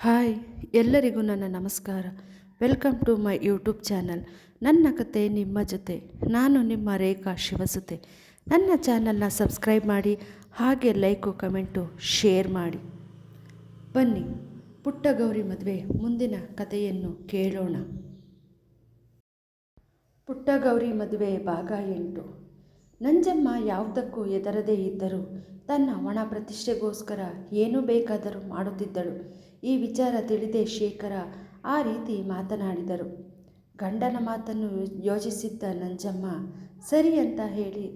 Hi, ಎಲ್ಲರಿಗೂ ನನ್ನ ನಮಸ್ಕಾರ. Welcome to my YouTube channel. ನನ್ನ ಕತೆ ನಿಮ್ಮ ಜೊತೆ, ನಾನು ನಿಮ್ಮ ರೇಖಾ ಶಿವಸುತೆ. ನನ್ನ ಚಾನಲ್ನ ಸಬ್ಸ್ಕ್ರೈಬ್ ಮಾಡಿ, ಹಾಗೆ ಲೈಕು, ಕಮೆಂಟು, ಶೇರ್ ಮಾಡಿ. ಬನ್ನಿ ಪುಟ್ಟ ಗೌರಿ ಮದುವೆ ಮುಂದಿನ ಕಥೆಯನ್ನು ಕೇಳೋಣ. ಪುಟ್ಟ ಗೌರಿ ಮದುವೆ ಭಾಗ ಎಂಟು. ನಂಜಮ್ಮ ಯಾವುದಕ್ಕೂ ಎದರದೇ ಇದ್ದರೂ, ತನ್ನ ಒಣ ಪ್ರತಿಷ್ಠೆಗೋಸ್ಕರ ಏನು ಬೇಕಾದರೂ ಮಾಡುತ್ತಿದ್ದಳು. ಈ ವಿಚಾರ ತಿಳಿದೇ ಶೇಖರ ಆ ರೀತಿ ಮಾತನಾಡಿದರು. ಗಂಡನ ಮಾತನ್ನು ಯೋಚಿಸಿದ್ದ ನಂಜಮ್ಮ, ಸರಿ ಅಂತ ಹೇಳಿ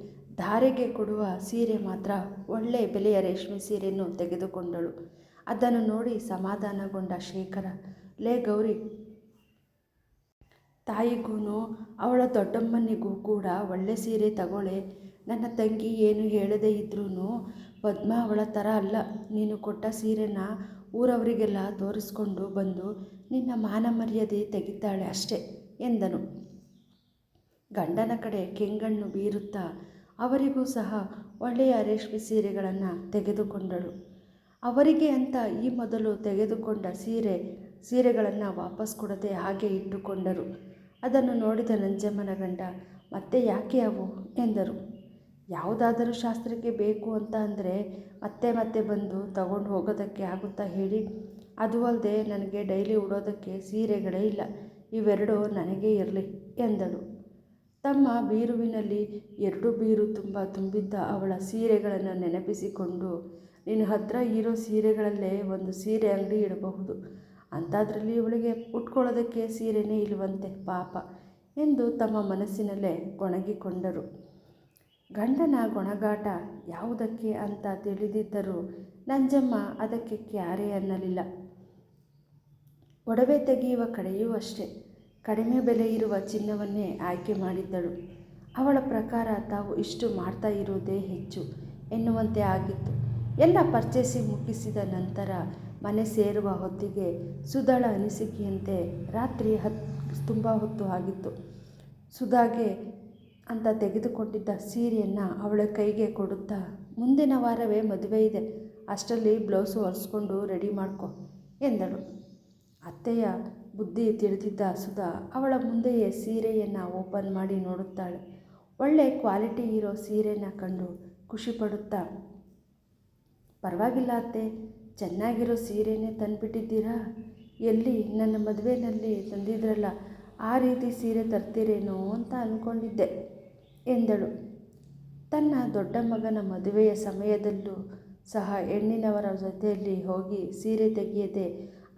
ಧಾರೆಗೆ ಕೊಡುವ ಸೀರೆ ಮಾತ್ರ ಒಳ್ಳೆ ಬೆಲೆಯ ರೇಷ್ಮೆ ಸೀರೆಯನ್ನು ತೆಗೆದುಕೊಂಡಳು. ಅದನ್ನು ನೋಡಿ ಸಮಾಧಾನಗೊಂಡ ಶೇಖರ, ಲೇ ಗೌರಿ ತಾಯಿಗೂ ಅವಳ ದೊಡ್ಡಮ್ಮನಿಗೂ ಕೂಡ ಒಳ್ಳೆ ಸೀರೆ ತಗೊಳ್ಳೆ. ನನ್ನ ತಂಗಿ ಏನು ಹೇಳದೇ ಇದ್ರೂ ಪದ್ಮ ಅವಳ ಥರ ಅಲ್ಲ. ನೀನು ಕೊಟ್ಟ ಸೀರೆನ ಊರವರಿಗೆಲ್ಲ ತೋರಿಸ್ಕೊಂಡು ಬಂದು ನಿನ್ನ ಮಾನ ಮರ್ಯಾದೆ ತೆಗಿತಾಳೆ ಅಷ್ಟೇ ಎಂದನು. ಗಂಡನ ಕಡೆ ಕೆಂಗಣ್ಣು ಬೀರುತ್ತಾ ಅವರಿಗೂ ಸಹ ಒಳ್ಳೆಯ ರೇಷ್ಮೆ ಸೀರೆಗಳನ್ನು ತೆಗೆದುಕೊಂಡಳು. ಅವರಿಗೆ ಅಂತ ಈ ಮೊದಲು ತೆಗೆದುಕೊಂಡ ಸೀರೆ, ಸೀರೆಗಳನ್ನು ವಾಪಸ್ ಕೊಡದೆ ಹಾಗೆ ಇಟ್ಟುಕೊಂಡರು. ಅದನ್ನು ನೋಡಿದ ನಂಜಮ್ಮನ ಗಂಡ, ಮತ್ತೆ ಯಾಕೆ ಅವು? ಎಂದರು. ಯಾವುದಾದರೂ ಶಾಸ್ತ್ರಕ್ಕೆ ಬೇಕು ಅಂತ ಅಂದರೆ ಮತ್ತೆ ಮತ್ತೆ ಬಂದು ತಗೊಂಡು ಹೋಗೋದಕ್ಕೆ ಆಗುತ್ತಾ ಹೇಳಿ? ಅದು ಅಲ್ಲದೆ ನನಗೆ ಡೈಲಿ ಉಡೋದಕ್ಕೆ ಸೀರೆಗಳೇ ಇಲ್ಲ. ಇವೆರಡು ನನಗೆ ಇರಲಿ ಎಂದಳು. ತಮ್ಮ ಬೀರುವಿನಲ್ಲಿ ಎರಡು ಬೀರು ತುಂಬ ತುಂಬಿದ್ದ ಅವಳ ಸೀರೆಗಳನ್ನು ನೆನಪಿಸಿಕೊಂಡು, ನಿನ್ನ ಹತ್ರ ಇರೋ ಸೀರೆಗಳಲ್ಲೇ ಒಂದು ಸೀರೆ ಅಂಗಡಿ ಇಡಬಹುದು. ಅಂಥದ್ರಲ್ಲಿ ಇವಳಿಗೆ ಉಟ್ಕೊಳ್ಳೋದಕ್ಕೆ ಸೀರೆನೇ ಇಲ್ಲವಂತೆ ಪಾಪ ಎಂದು ತಮ್ಮ ಮನಸ್ಸಿನಲ್ಲೇ ಗೊಣಗಿಕೊಂಡರು. ಗಂಡನ ಗೊಣಗಾಟ ಯಾವುದಕ್ಕೆ ಅಂತ ತಿಳಿದಿದ್ದರೂ ನಂಜಮ್ಮ ಅದಕ್ಕೆ ಕ್ಯಾರೆ ಅನ್ನಲಿಲ್ಲ. ಒಡವೆ ತೆಗೆಯುವ ಕಡೆಯೂ ಅಷ್ಟೇ. ಕಡಿಮೆ ಬೆಲೆ ಇರುವ ಚಿನ್ನವನ್ನೇ ಆಯ್ಕೆ ಮಾಡಿದ್ದಳು. ಅವಳ ಪ್ರಕಾರ ತಾವು ಇಷ್ಟು ಮಾಡ್ತಾ ಇರುವುದೇ ಹೆಚ್ಚು ಎನ್ನುವಂತೆ ಆಗಿತ್ತು. ಎಲ್ಲ ಪರ್ಚೇಸಿಂಗ್ ಮುಗಿಸಿದ ನಂತರ ಮನೆ ಸೇರುವ ಹೊತ್ತಿಗೆ ಸುಧಾಳ ಅನಿಸಿಕೆಯಂತೆ ರಾತ್ರಿ ಹತ್, ತುಂಬ ಹೊತ್ತು ಆಗಿತ್ತು. ಸುಧಾಗೆ ಅಂತ ತೆಗೆದುಕೊಂಡಿದ್ದ ಸೀರೆಯನ್ನು ಅವಳ ಕೈಗೆ ಕೊಡುತ್ತಾ, ಮುಂದಿನ ವಾರವೇ ಮದುವೆ ಇದೆ, ಅಷ್ಟರಲ್ಲಿ ಬ್ಲೌಸು ಹೊಲಿಸ್ಕೊಂಡು ರೆಡಿ ಮಾಡ್ಕೊ, ಎಂದಳು. ಅತ್ತೆಯ ಬುದ್ಧಿ ತಿಳಿದಿದ್ದ ಸುಧಾ ಅವಳ ಮುಂದೆಯೇ ಸೀರೆಯನ್ನು ಓಪನ್ ಮಾಡಿ ನೋಡುತ್ತಾಳೆ. ಒಳ್ಳೆ ಕ್ವಾಲಿಟಿ ಇರೋ ಸೀರೆನ ಕಂಡು ಖುಷಿಪಡುತ್ತಾ ಪರವಾಗಿಲ್ಲ ಅತ್ತೆ, ಚೆನ್ನಾಗಿರೋ ಸೀರೆನೇ ತಂದುಬಿಟ್ಟಿದ್ದೀರಾ? ಎಲ್ಲಿ? ನನ್ನ ಮದುವೆಯಲ್ಲಿ ತಂದಿದ್ರಲ್ಲ ಆ ರೀತಿ ಸೀರೆ ತರ್ತೀರೇನೋ ಅಂತ ಅಂದ್ಕೊಂಡಿದ್ದೆ ಎಂದಳು. ತನ್ನ ದೊಡ್ಡ ಮಗನ ಮದುವೆಯ ಸಮಯದಲ್ಲೂ ಸಹ ಹೆಣ್ಣಿನವರ ಜೊತೆಯಲ್ಲಿ ಹೋಗಿ ಸೀರೆ ತೆಗೆಯದೆ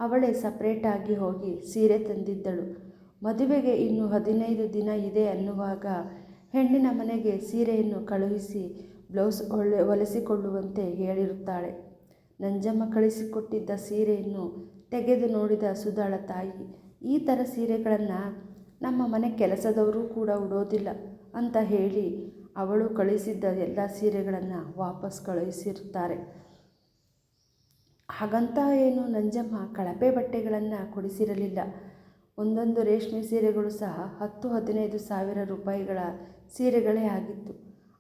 ಅವಳೇ ಸಪ್ರೇಟಾಗಿ ಹೋಗಿ ಸೀರೆ ತಂದಿದ್ದಳು. ಮದುವೆಗೆ ಇನ್ನು ಹದಿನೈದು ದಿನ ಇದೆ ಅನ್ನುವಾಗ ಹೆಣ್ಣಿನ ಮನೆಗೆ ಸೀರೆಯನ್ನು ಕಳುಹಿಸಿ ಬ್ಲೌಸ್ ಒಳ್ಳೆ ಒಲಿಸಿಕೊಳ್ಳುವಂತೆ ಹೇಳಿರುತ್ತಾಳೆ. ನಂಜಮ್ಮ ಕಳಿಸಿಕೊಟ್ಟಿದ್ದ ಸೀರೆಯನ್ನು ತೆಗೆದು ನೋಡಿದ ಸುಧಾಳ ತಾಯಿ ಈ ಥರ ಸೀರೆಗಳನ್ನು ನಮ್ಮ ಮನೆ ಕೆಲಸದವರು ಕೂಡ ಉಡೋದಿಲ್ಲ ಅಂತ ಹೇಳಿ ಅವಳು ಕಳಿಸಿದ್ದ ಎಲ್ಲ ಸೀರೆಗಳನ್ನು ವಾಪಸ್ ಕಳುಹಿಸಿರ್ತಾರೆ ಹಾಗಂತ ಏನು ನಂಜಮ್ಮ ಕಳಪೆ ಬಟ್ಟೆಗಳನ್ನು ಕೊಡಿಸಿರಲಿಲ್ಲ. ಒಂದೊಂದು ರೇಷ್ಮೆ ಸೀರೆಗಳು ಸಹ ಹತ್ತು ಹದಿನೈದು ಸಾವಿರ ರೂಪಾಯಿಗಳ ಸೀರೆಗಳೇ ಆಗಿತ್ತು.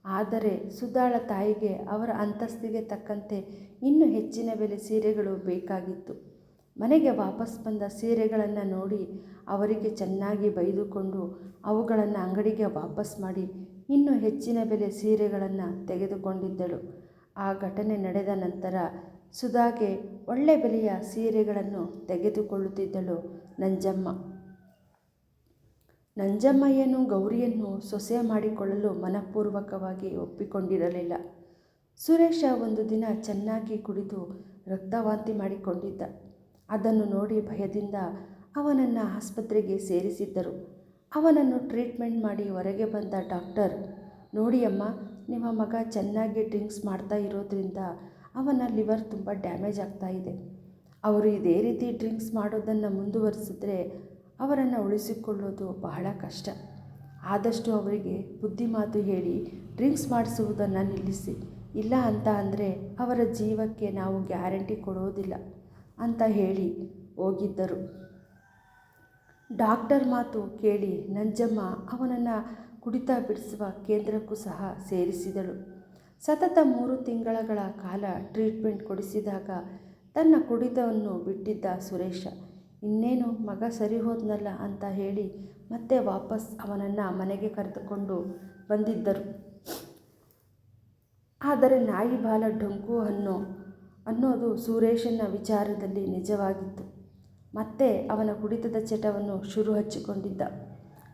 ಆದರೆ ಸುದಾಳ ತಾಯಿಗೆ ಅವರ ಅಂತಸ್ತಿಗೆ ತಕ್ಕಂತೆ ಇನ್ನೂ ಹೆಚ್ಚಿನ ಬೆಲೆ ಸೀರೆಗಳು ಬೇಕಾಗಿತ್ತು. ಮನೆಗೆ ವಾಪಸ್ ಬಂದ ಸೀರೆಗಳನ್ನು ನೋಡಿ ಅವರಿಗೆ ಚೆನ್ನಾಗಿ ಬೈದುಕೊಂಡು ಅವುಗಳನ್ನು ಅಂಗಡಿಗೆ ವಾಪಸ್ ಮಾಡಿ ಇನ್ನೂ ಹೆಚ್ಚಿನ ಬೆಲೆ ಸೀರೆಗಳನ್ನು ತೆಗೆದುಕೊಂಡಿದ್ದಳು. ಆ ಘಟನೆ ನಡೆದ ನಂತರ ಸುಧಾಗೆ ಒಳ್ಳೆ ಬೆಲೆಯ ಸೀರೆಗಳನ್ನು ತೆಗೆದುಕೊಳ್ಳುತ್ತಿದ್ದಳು ನಂಜಮ್ಮ. ನಂಜಮ್ಮಯ್ಯನು ಗೌರಿಯನ್ನು ಸೊಸೆ ಮಾಡಿಕೊಳ್ಳಲು ಮನಪೂರ್ವಕವಾಗಿ ಒಪ್ಪಿಕೊಂಡಿರಲಿಲ್ಲ. ಸುರೇಶ ಒಂದು ದಿನ ಚೆನ್ನಾಗಿ ಕುಡಿದು ರಕ್ತವಾಂತಿ ಮಾಡಿಕೊಂಡಿದ್ದ. ಅದನ್ನು ನೋಡಿ ಭಯದಿಂದ ಅವನನ್ನು ಆಸ್ಪತ್ರೆಗೆ ಸೇರಿಸಿದ್ದರು. ಅವನನ್ನು ಟ್ರೀಟ್ಮೆಂಟ್ ಮಾಡಿ ಹೊರಗೆ ಬಂದ ಡಾಕ್ಟರ್, ನೋಡಿ ಅಮ್ಮ, ನಿಮ್ಮ ಮಗ ಚೆನ್ನಾಗಿ ಡ್ರಿಂಕ್ಸ್ ಮಾಡ್ತಾ ಇರೋದ್ರಿಂದ ಅವನ ಲಿವರ್ ತುಂಬ ಡ್ಯಾಮೇಜ್ ಆಗ್ತಾ ಇದೆ. ಅವರು ಇದೇ ರೀತಿ ಡ್ರಿಂಕ್ಸ್ ಮಾಡೋದನ್ನು ಮುಂದುವರಿಸಿದ್ರೆ ಅವರನ್ನು ಉಳಿಸಿಕೊಳ್ಳೋದು ಬಹಳ ಕಷ್ಟ. ಆದಷ್ಟು ಅವರಿಗೆ ಬುದ್ಧಿ ಮಾತು ಹೇಳಿ ಡ್ರಿಂಕ್ಸ್ ಮಾಡಿಸುವುದನ್ನು ನಿಲ್ಲಿಸಿ. ಇಲ್ಲ ಅಂತ ಅಂದರೆ ಅವರ ಜೀವಕ್ಕೆ ನಾವು ಗ್ಯಾರಂಟಿ ಕೊಡೋದಿಲ್ಲ. ಅಂತ ಹೇಳಿ ಹೋಗಿದ್ದರು. ಡಾಕ್ಟರ್ ಮಾತು ಕೇಳಿ ನಂಜಮ್ಮ ಅವನನ್ನು ಕುಡಿತ ಬಿಡಿಸುವ ಕೇಂದ್ರಕ್ಕೂ ಸಹ ಸೇರಿಸಿದಳು. ಸತತ ಮೂರು ತಿಂಗಳಗಳ ಕಾಲ ಟ್ರೀಟ್ಮೆಂಟ್ ಕೊಡಿಸಿದಾಗ ತನ್ನ ಕುಡಿತವನ್ನು ಬಿಟ್ಟಿದ್ದ ಸುರೇಶ, ಇನ್ನೇನು ಮಗ ಸರಿ ಹೋದ್ನಲ್ಲ ಅಂತ ಹೇಳಿ ಮತ್ತೆ ವಾಪಸ್ ಅವನನ್ನು ಮನೆಗೆ ಕರೆದುಕೊಂಡು ಬಂದಿದ್ದರು. ಆದರೆ ನಾಯಿ ಬಾಲ ಡೊಂಕು ಅನ್ನೋ ಅನ್ನೋದು ಸುರೇಶನ ವಿಚಾರದಲ್ಲಿ ನಿಜವಾಗಿತ್ತು. ಮತ್ತೆ ಅವನ ಕುಡಿತದ ಚಟವನ್ನು ಶುರು ಹಚ್ಚಿಕೊಂಡಿದ್ದ.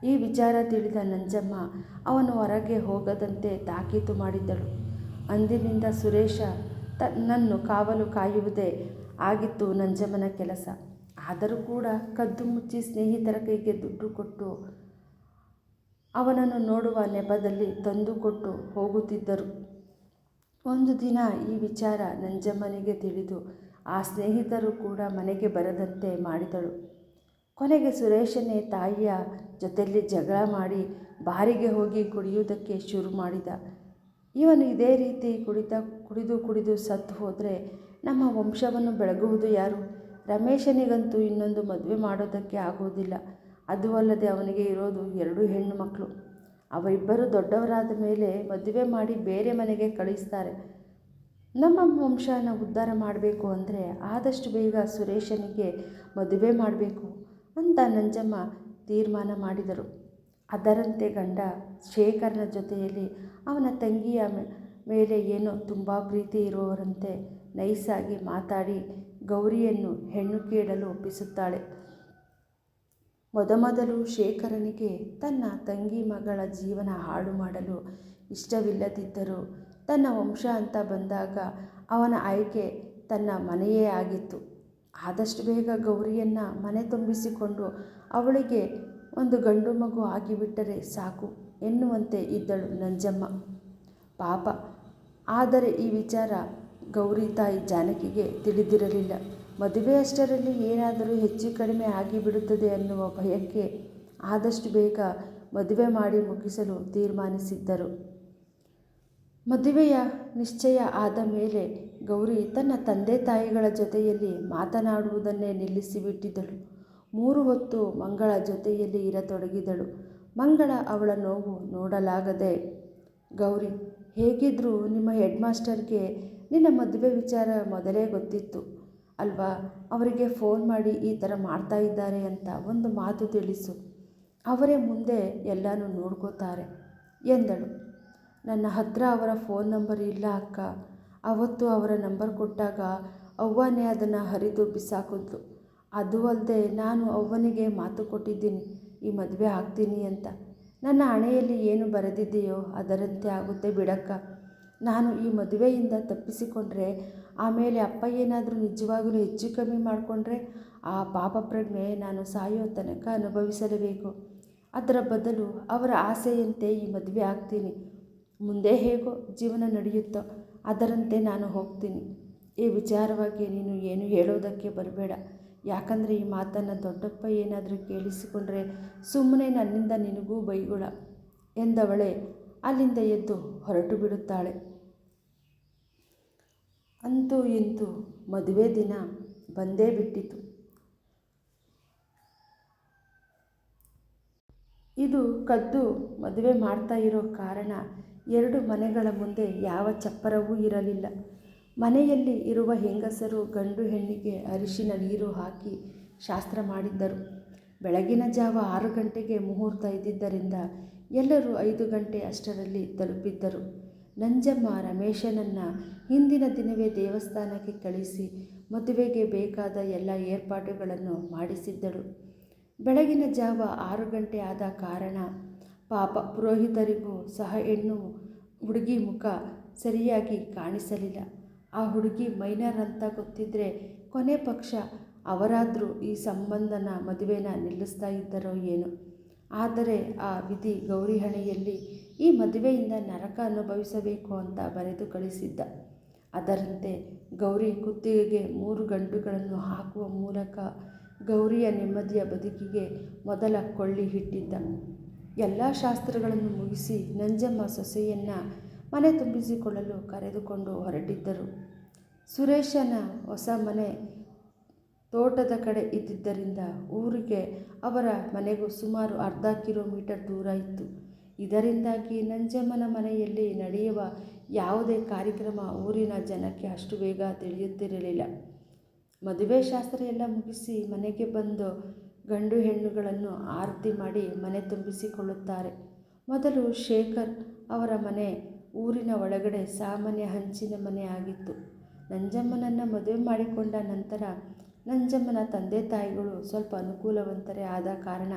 ಈ ವಿಚಾರ ತಿಳಿದ ನಂಜಮ್ಮ ಅವನು ಹೊರಗೆ ಹೋಗದಂತೆ ತಾಕೀತು ಮಾಡಿದ್ದಳು. ಅಂದಿನಿಂದ ಸುರೇಶ ತನ್ನನ್ನು ಕಾವಲು ಕಾಯುವುದೇ ಆಗಿತ್ತು ನಂಜಮ್ಮನ ಕೆಲಸ. ಆದರೂ ಕೂಡ ಕದ್ದು ಮುಚ್ಚಿ ಸ್ನೇಹಿತರ ಕೈಗೆ ದುಡ್ಡು ಕೊಟ್ಟು ಅವನನ್ನು ನೋಡುವ ನೆಪದಲ್ಲಿ ತಂದುಕೊಟ್ಟು ಹೋಗುತ್ತಿದ್ದರು. ಒಂದು ದಿನ ಈ ವಿಚಾರ ನಂಜಮ್ಮನಿಗೆ ತಿಳಿದು, ಆ ಸ್ನೇಹಿತರು ಕೂಡ ಮನೆಗೆ ಬರದಂತೆ ಮಾಡಿದಳು. ಕೊನೆಗೆ ಸುರೇಶನೇ ತಾಯಿಯ ಜೊತೆಯಲ್ಲಿ ಜಗಳ ಮಾಡಿ ಬಾರಿಗೆ ಹೋಗಿ ಕುಡಿಯುವುದಕ್ಕೆ ಶುರು ಮಾಡಿದ. ಇವನು ಇದೇ ರೀತಿ ಕುಡಿತ, ಕುಡಿದು ಕುಡಿದು ಸತ್ತು ಹೋದರೆ ನಮ್ಮ ವಂಶವನ್ನು ಬೆಳಗುವುದು ಯಾರು? ರಮೇಶನಿಗಂತೂ ಇನ್ನೊಂದು ಮದುವೆ ಮಾಡೋದಕ್ಕೆ ಆಗೋದಿಲ್ಲ ಅದು ಅಲ್ಲದೆ ಅವನಿಗೆ ಇರೋದು ಎರಡು ಹೆಣ್ಣು ಮಕ್ಕಳು. ಅವರಿಬ್ಬರು ದೊಡ್ಡವರಾದ ಮೇಲೆ ಮದುವೆ ಮಾಡಿ ಬೇರೆ ಮನೆಗೆ ಕಳಿಸ್ತಾರೆ. ನಮ್ಮ ವಂಶನ ಉದ್ಧಾರ ಮಾಡಬೇಕು ಅಂದರೆ ಆದಷ್ಟು ಬೇಗ ಸುರೇಶನಿಗೆ ಮದುವೆ ಮಾಡಬೇಕು ಅಂತ ನಂಜಮ್ಮ ತೀರ್ಮಾನ ಮಾಡಿದರು. ಅದರಂತೆ ಗಂಡ ಶೇಖರನ ಜೊತೆಯಲ್ಲಿ ಅವನ ತಂಗಿಯ ಮೇಲೆ ಏನೋ ತುಂಬ ಪ್ರೀತಿ ಇರುವವರಂತೆ ನೈಸಾಗಿ ಮಾತಾಡಿ ಗೌರಿಯನ್ನು ಹೆಣ್ಣು ಕೇಳಲು ಒಪ್ಪಿಸುತ್ತಾಳೆ. ಮೊದಮೊದಲು ಶೇಖರನಿಗೆ ತನ್ನ ತಂಗಿ ಮಗಳ ಜೀವನ ಹಾಳು ಮಾಡಲು ಇಷ್ಟವಿಲ್ಲದಿದ್ದರೂ ತನ್ನ ವಂಶ ಅಂತ ಬಂದಾಗ ಅವನ ಆಯ್ಕೆ ತನ್ನ ಮನೆಯೇ ಆಗಿತ್ತು. ಆದಷ್ಟು ಬೇಗ ಗೌರಿಯನ್ನು ಮನೆ ತುಂಬಿಸಿಕೊಂಡು ಅವಳಿಗೆ ಒಂದು ಗಂಡು ಮಗು ಆಗಿಬಿಟ್ಟರೆ ಸಾಕು ಎನ್ನುವಂತೆ ಇದ್ದಳು ನಂಜಮ್ಮ. ಪಾಪ, ಆದರೆ ಈ ವಿಚಾರ ಗೌರಿ ತಾಯಿ ಜಾನಕಿಗೆ ತಿಳಿದಿರಲಿಲ್ಲ. ಮದುವೆಯಷ್ಟರಲ್ಲಿ ಏನಾದರೂ ಹೆಚ್ಚು ಕಡಿಮೆ ಆಗಿಬಿಡುತ್ತದೆ ಅನ್ನುವ ಭಯಕ್ಕೆ ಆದಷ್ಟು ಬೇಗ ಮದುವೆ ಮಾಡಿ ಮುಗಿಸಲು ತೀರ್ಮಾನಿಸಿದ್ದರು. ಮದುವೆಯ ನಿಶ್ಚಯ ಆದ ಮೇಲೆ ಗೌರಿ ತನ್ನ ತಂದೆ ತಾಯಿಗಳ ಜೊತೆಯಲ್ಲಿ ಮಾತನಾಡುವುದನ್ನೇ ನಿಲ್ಲಿಸಿಬಿಟ್ಟಿದ್ದಳು. ಮೂರು ಹೊತ್ತು ಮಂಗಳ ಜೊತೆಯಲ್ಲಿ ಇರತೊಡಗಿದಳು. ಮಂಗಳ ಅವಳ ನೋವು ನೋಡಲಾಗದೆ, ಗೌರಿ ಹೇಗಿದ್ದರೂ ನಿಮ್ಮ ಹೆಡ್ ಮಾಸ್ಟರ್ಗೆ ನಿನ್ನ ಮದುವೆ ವಿಚಾರ ಮೊದಲೇ ಗೊತ್ತಿತ್ತು. ಅಲ್ವಾ? ಅವರಿಗೆ ಫೋನ್ ಮಾಡಿ ಈ ಥರ ಮಾಡ್ತಾ ಇದ್ದಾರೆ ಅಂತ ಒಂದು ಮಾತು ತಿಳಿಸು. ಅವರೇ ಮುಂದೆ ಎಲ್ಲನೂ ನೋಡ್ಕೋತಾರೆ ಎಂದಳು. ನನ್ನ ಹತ್ರ ಅವರ ಫೋನ್ ನಂಬರ್ ಇಲ್ಲ ಅಕ್ಕ. ಅವತ್ತು ಅವರ ನಂಬರ್ ಕೊಟ್ಟಾಗ ಅವ್ವನೇ ಅದನ್ನು ಹರಿದು ಬಿಸಾಕಿದ್ಲು ಅದು ಅಲ್ಲದೆ ನಾನು ಅವ್ವನಿಗೆ ಮಾತು ಕೊಟ್ಟಿದ್ದೀನಿ, ಈ ಮದುವೆ ಆಗ್ತೀನಿ ಅಂತ. ನನ್ನ ಹಣೆಯಲ್ಲಿ ಏನು ಬರೆದಿದೆಯೋ ಅದರಂತೆ ಆಗುತ್ತೆ ಬಿಡಕ್ಕ. ನಾನು ಈ ಮದುವೆಯಿಂದ ತಪ್ಪಿಸಿಕೊಂಡ್ರೆ ಆಮೇಲೆ ಅಪ್ಪ ಏನಾದರೂ ನಿಜವಾಗಲೂ ಹೆಚ್ಚು ಕಮ್ಮಿ ಮಾಡಿಕೊಂಡ್ರೆ ಆ ಪಾಪ ಪ್ರಜ್ಞೆ ನಾನು ಸಾಯೋ ತನಕ ಅನುಭವಿಸಲೇಬೇಕು. ಅದರ ಬದಲು ಅವರ ಆಸೆಯಂತೆ ಈ ಮದುವೆ ಆಗ್ತೀನಿ. ಮುಂದೆ ಹೇಗೋ ಜೀವನ ನಡೆಯುತ್ತೋ ಅದರಂತೆ ನಾನು ಹೋಗ್ತೀನಿ. ಈ ವಿಚಾರವಾಗಿ ನೀನು ಏನು ಹೇಳೋದಕ್ಕೆ ಬರಬೇಡ. ಯಾಕಂದರೆ ಈ ಮಾತನ್ನು ದೊಡ್ಡಪ್ಪ ಏನಾದರೂ ಕೇಳಿಸಿಕೊಂಡ್ರೆ ಸುಮ್ಮನೆ ನನ್ನಿಂದ ನಿನಗೂ ಬೈಗುಳ ಎಂದವಳೆ ಅಲ್ಲಿಂದ ಎದ್ದು ಹೊರಟು ಬಿಡುತ್ತಾಳೆ. ಅಂತೂ ಇಂತೂ ಮದುವೆ ದಿನ ಬಂದೇ ಬಿಟ್ಟಿತು. ಇದು ಕದ್ದು ಮದುವೆ ಮಾಡ್ತಾ ಇರೋ ಕಾರಣ ಎರಡು ಮನೆಗಳ ಮುಂದೆ ಯಾವ ಚಪ್ಪರವೂ ಇರಲಿಲ್ಲ. ಮನೆಯಲ್ಲಿ ಇರುವ ಹೆಂಗಸರು ಗಂಡು ಹೆಣ್ಣಿಗೆ ಅರಿಶಿನ ನೀರು ಹಾಕಿ ಶಾಸ್ತ್ರ ಮಾಡಿದ್ದರು. ಬೆಳಗಿನ ಜಾವ ಆರು ಗಂಟೆಗೆ ಮುಹೂರ್ತ ಇದ್ದಿದ್ದರಿಂದ ಎಲ್ಲರೂ ಐದು ಗಂಟೆ ಅಷ್ಟರಲ್ಲಿ ತಲುಪಿದ್ದರು. ನಂಜಮ್ಮ ರಮೇಶನನ್ನು ಹಿಂದಿನ ದಿನವೇ ದೇವಸ್ಥಾನಕ್ಕೆ ಕಳಿಸಿ ಮದುವೆಗೆ ಬೇಕಾದ ಎಲ್ಲ ಏರ್ಪಾಡುಗಳನ್ನು ಮಾಡಿಸಿದ್ದಳು. ಬೆಳಗಿನ ಜಾವ ಆರು ಗಂಟೆ ಆದ ಕಾರಣ ಪಾಪ ಪುರೋಹಿತರಿಗೂ ಸಹ ಹೆಣ್ಣು ಹುಡುಗಿ ಮುಖ ಸರಿಯಾಗಿ ಕಾಣಿಸಲಿಲ್ಲ. ಆ ಹುಡುಗಿ ಮೈನರ್ ಅಂತ ಗೊತ್ತಿದ್ದರೆ ಕೊನೆ ಪಕ್ಷ ಅವರಾದರೂ ಈ ಸಂಬಂಧನ ಮದುವೆನ ನಿಲ್ಲಿಸ್ತಾ ಇದ್ದರೋ ಏನು. ಆದರೆ ಆ ವಿಧಿ ಗೌರಿ ಹಣೆಯಲ್ಲಿ ಈ ಮದುವೆಯಿಂದ ನರಕ ಅನುಭವಿಸಬೇಕು ಅಂತ ಬರೆದು ಕಳಿಸಿದ್ದ. ಅದರಂತೆ ಗೌರಿ ಕುತ್ತಿಗೆಗೆ ಮೂರು ಗಂಟುಗಳನ್ನು ಹಾಕುವ ಮೂಲಕ ಗೌರಿಯ ನೆಮ್ಮದಿಯ ಬದುಕಿಗೆ ಮೊದಲ ಕೊಳ್ಳಿ ಹಿಟ್ಟಿದ್ದ ಎಲ್ಲ ಶಾಸ್ತ್ರಗಳನ್ನು ಮುಗಿಸಿ ನಂಜಮ್ಮ ಸೊಸೆಯನ್ನು ಮನೆ ತುಂಬಿಸಿಕೊಳ್ಳಲು ಕರೆದುಕೊಂಡು ಹೊರಟಿದ್ದರು. ಸುರೇಶನ ಹೊಸ ಮನೆ ತೋಟದ ಕಡೆ ಇದ್ದಿದ್ದರಿಂದ ಊರಿಗೆ ಅವರ ಮನೆಗೂ ಸುಮಾರು ಅರ್ಧ ಕಿಲೋಮೀಟರ್ ದೂರ ಇತ್ತು. ಇದರಿಂದಾಗಿ ನಂಜಮ್ಮನ ಮನೆಯಲ್ಲಿ ನಡೆಯುವ ಯಾವುದೇ ಕಾರ್ಯಕ್ರಮ ಊರಿನ ಜನಕ್ಕೆ ಅಷ್ಟು ಬೇಗ ತಿಳಿಯುತ್ತಿರಲಿಲ್ಲ. ಮದುವೆ ಶಾಸ್ತ್ರ ಎಲ್ಲ ಮುಗಿಸಿ ಮನೆಗೆ ಬಂದು ಗಂಡು ಹೆಣ್ಣುಗಳನ್ನು ಆರತಿ ಮಾಡಿ ಮನೆ ತುಂಬಿಸಿಕೊಳ್ಳುತ್ತಾರೆ. ಮೊದಲು ಶೇಖರ್ ಅವರ ಮನೆ ಊರಿನ ಒಳಗಡೆ ಸಾಮಾನ್ಯ ಹಂಚಿನ ಮನೆ ಆಗಿತ್ತು. ನಂಜಮ್ಮನನ್ನು ಮದುವೆ ಮಾಡಿಕೊಂಡ ನಂತರ ನಂಜಮ್ಮನ ತಂದೆ ತಾಯಿಗಳು ಸ್ವಲ್ಪ ಅನುಕೂಲವಂತರೇ ಆದ ಕಾರಣ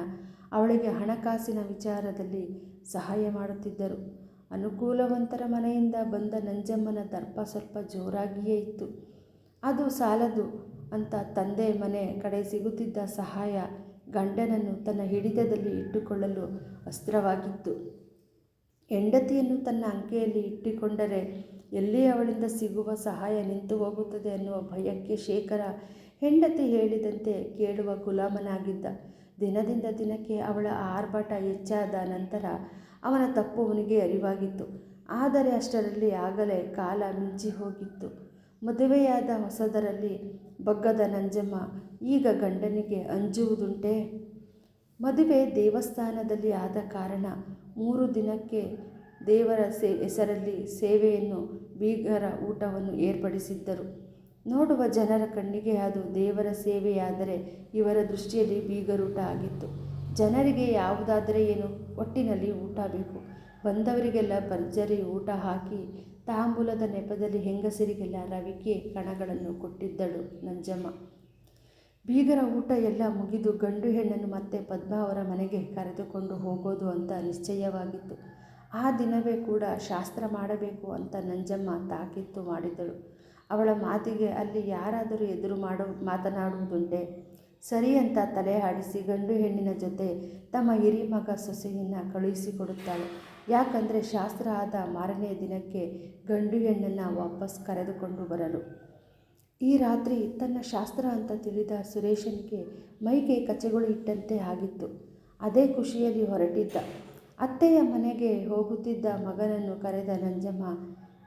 ಅವಳಿಗೆ ಹಣಕಾಸಿನ ವಿಚಾರದಲ್ಲಿ ಸಹಾಯ ಮಾಡುತ್ತಿದ್ದರು. ಅನುಕೂಲವಂತರ ಮನೆಯಿಂದ ಬಂದ ನಂಜಮ್ಮನ ದರ್ಪ ಸ್ವಲ್ಪ ಜೋರಾಗಿಯೇ ಇತ್ತು. ಅದು ಸಾಲದು ಅಂತ ತಂದೆ ಮನೆ ಕಡೆ ಸಿಗುತ್ತಿದ್ದ ಸಹಾಯ ಗಂಡನನ್ನು ತನ್ನ ಹಿಡಿತದಲ್ಲಿ ಇಟ್ಟುಕೊಳ್ಳಲು ಅಸ್ತ್ರವಾಗಿತ್ತು. ಹೆಂಡತಿಯನ್ನು ತನ್ನ ಅಂಕೆಯಲ್ಲಿ ಇಟ್ಟುಕೊಂಡರೆ ಎಲ್ಲಿ ಅವಳಿಂದ ಸಿಗುವ ಸಹಾಯ ನಿಂತು ಹೋಗುತ್ತದೆ ಅನ್ನುವ ಭಯಕ್ಕೆ ಶೇಖರ ಹೆಂಡತಿ ಹೇಳಿದಂತೆ ಕೇಳುವ ಗುಲಾಮನಾಗಿದ್ದ. ದಿನದಿಂದ ದಿನಕ್ಕೆ ಅವಳ ಆರ್ಭಟ ಹೆಚ್ಚಾದ ನಂತರ ಅವನ ತಪ್ಪು ಅವನಿಗೆ ಅರಿವಾಗಿತ್ತು. ಆದರೆ ಅಷ್ಟರಲ್ಲಿ ಆಗಲೇ ಕಾಲ ಮಿಂಚಿ ಹೋಗಿತ್ತು. ಮದುವೆಯಾದ ಹೊಸದರಲ್ಲಿ ಬಗ್ಗದ ನಂಜಮ್ಮ ಈಗ ಗಂಡನಿಗೆ ಅಂಜುವುದುಂಟೆ? ಮದುವೆ ದೇವಸ್ಥಾನದಲ್ಲಿ ಆದ ಕಾರಣ ಮೂರು ದಿನಕ್ಕೆ ದೇವರ ಸೇ, ಹೆಸರಲ್ಲಿ ಸೇವೆಯನ್ನು ಬೀಗರ ಊಟವನ್ನು ಏರ್ಪಡಿಸಿದ್ದರು. ನೋಡುವ ಜನರ ಕಣ್ಣಿಗೆ ಅದು ದೇವರ ಸೇವೆಯಾದರೆ ಇವರ ದೃಷ್ಟಿಯಲ್ಲಿ ಬೀಗರೂಟ ಆಗಿತ್ತು. ಜನರಿಗೆ ಯಾವುದಾದರೆ ಏನು? ಒಟ್ಟಿನಲ್ಲಿ ಊಟ ಬೇಕು. ಬಂದವರಿಗೆಲ್ಲ ಭರ್ಜರಿ ಊಟ ಹಾಕಿ ತಾಂಬೂಲದ ನೆಪದಲ್ಲಿ ಹೆಂಗಸರಿಗೆಲ್ಲ ರವಿಕೆ ಕಣಗಳನ್ನು ಕೊಟ್ಟಿದ್ದಳು ನಂಜಮ್ಮ. ಬೀಗರ ಊಟ ಎಲ್ಲ ಮುಗಿದು ಗಂಡು ಹೆಣ್ಣನ್ನು ಮತ್ತೆ ಪದ್ಮ ಅವರ ಮನೆಗೆ ಕರೆದುಕೊಂಡು ಹೋಗೋದು ಅಂತ ನಿಶ್ಚಯವಾಗಿತ್ತು. ಆ ದಿನವೇ ಕೂಡ ಶಾಸ್ತ್ರ ಮಾಡಬೇಕು ಅಂತ ನಂಜಮ್ಮ ತಾಕೀತು ಮಾಡಿದಳು ಅವಳ ಮಾತಿಗೆ ಅಲ್ಲಿ ಯಾರಾದರೂ ಎದುರು ಮಾಡು, ಮಾತನಾಡುವುದುಂಟೆ? ಸರಿ ಅಂತ ತಲೆ ಆಡಿಸಿ ಗಂಡು ಹೆಣ್ಣಿನ ಜೊತೆ ತಮ್ಮ ಹಿರಿ ಮಗ ಸೊಸೆಯನ್ನು ಕಳುಹಿಸಿಕೊಡುತ್ತಾಳೆ. ಯಾಕಂದರೆ ಶಾಸ್ತ್ರ ಆದ ಮಾರನೆಯ ದಿನಕ್ಕೆ ಗಂಡು ಹೆಣ್ಣನ್ನು ವಾಪಸ್ ಕರೆದುಕೊಂಡು ಬರಲು. ಈ ರಾತ್ರಿ ತನ್ನ ಶಾಸ್ತ್ರ ಅಂತ ತಿಳಿದ ಸುರೇಶನಿಗೆ ಮೈಗೆ ಕಚೆಗಳು ಇಟ್ಟಂತೆ ಆಗಿತ್ತು. ಅದೇ ಖುಷಿಯಲ್ಲಿ ಹೊರಟಿದ್ದ. ಅತ್ತೆಯ ಮನೆಗೆ ಹೋಗುತ್ತಿದ್ದ ಮಗನನ್ನು ಕರೆದ ನಂಜಮ್ಮ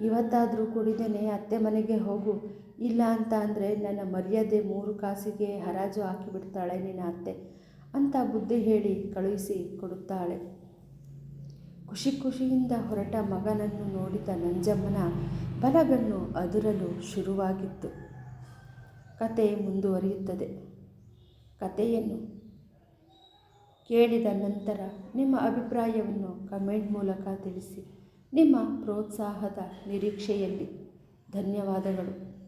ಇವತ್ತಾದರೂ ಕುಡಿದೇನೆ ಅತ್ತೆ ಮನೆಗೆ ಹೋಗು. ಇಲ್ಲ ಅಂತ ಅಂದರೆ ನನ್ನ ಮರ್ಯಾದೆ ಮೂರು ಕಾಸಿಗೆ ಹರಾಜು ಹಾಕಿಬಿಡ್ತಾಳೆ ನಿನ್ನ ಅತ್ತೆ ಅಂತ ಬುದ್ಧಿ ಹೇಳಿ ಕಳುಹಿಸಿ ಕೊಡುತ್ತಾಳೆ. ಖುಷಿ ಖುಷಿಯಿಂದ ಹೊರಟ ಮಗನನ್ನು ನೋಡಿದ ನಂಜಮ್ಮನ ಬಲಗಣ್ಣು ಅದುರಲು ಶುರುವಾಗಿತ್ತು. ಕತೆ ಮುಂದುವರಿಯುತ್ತದೆ. ಕತೆಯನ್ನು ಕೇಳಿದ ನಂತರ ನಿಮ್ಮ ಅಭಿಪ್ರಾಯವನ್ನು ಕಮೆಂಟ್ ಮೂಲಕ ತಿಳಿಸಿ. ನಿಮ್ಮ ಪ್ರೋತ್ಸಾಹದ ನಿರೀಕ್ಷೆಯಲ್ಲಿ ಧನ್ಯವಾದಗಳು.